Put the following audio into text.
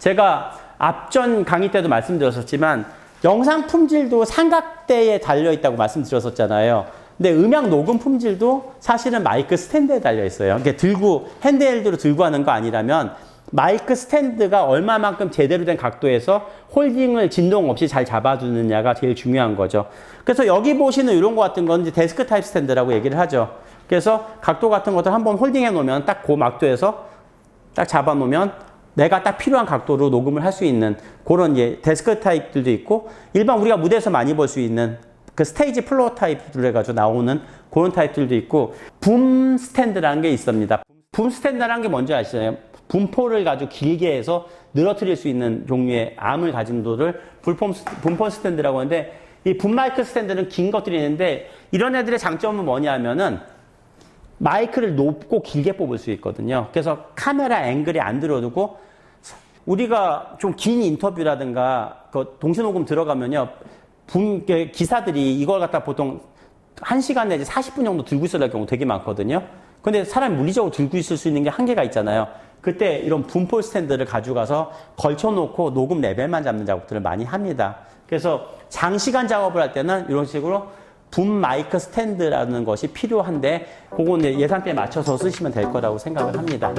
제가 앞전 강의 때도 말씀드렸었지만 영상 품질도 삼각대에 달려 있다고 말씀드렸었잖아요. 근데 음향 녹음 품질도 사실은 마이크 스탠드에 달려 있어요. 이게 들고 핸드헬드로 들고 하는 거 아니라면 마이크 스탠드가 얼마만큼 제대로 된 각도에서 홀딩을 진동 없이 잘 잡아주느냐가 제일 중요한 거죠. 그래서 여기 보시는 이런 거 같은 건 이제 데스크 타입 스탠드라고 얘기를 하죠. 그래서 각도 같은 것들 한번 홀딩해 놓으면 딱 그 막도에서 딱 잡아 놓으면 내가 딱 필요한 각도로 녹음을 할 수 있는 그런 이제 데스크 타입들도 있고 일반 우리가 무대에서 많이 볼 수 있는 그 스테이지 플로어 타입으로 해가지고 나오는 그런 타입들도 있고 붐 스탠드라는 게 있습니다. 붐 스탠드라는 게 뭔지 아시나요? 분포를 가지고 길게 해서 늘어뜨릴 수 있는 종류의 암을 가진 도를 스- 분포 스탠드라고 하는데 이 붐마이크 스탠드는 긴 것들이 있는데 이런 애들의 장점은 뭐냐면은 마이크를 높고 길게 뽑을 수 있거든요. 그래서 카메라 앵글이 안 들어두고 우리가 좀 긴 인터뷰라든가 그 동시 녹음 들어가면요. 분, 이렇게 기사들이 이걸 갖다 보통 1시간 내지 40분 정도 들고 있어야 할 경우 되게 많거든요. 근데 사람이 물리적으로 들고 있을 수 있는 게 한계가 있잖아요. 그때 이런 분폴 스탠드를 가져가서 걸쳐놓고 녹음 레벨만 잡는 작업들을 많이 합니다. 그래서 장시간 작업을 할 때는 이런 식으로 붐 마이크 스탠드라는 것이 필요한데 그거는 예산대에 맞춰서 쓰시면 될 거라고 생각을 합니다.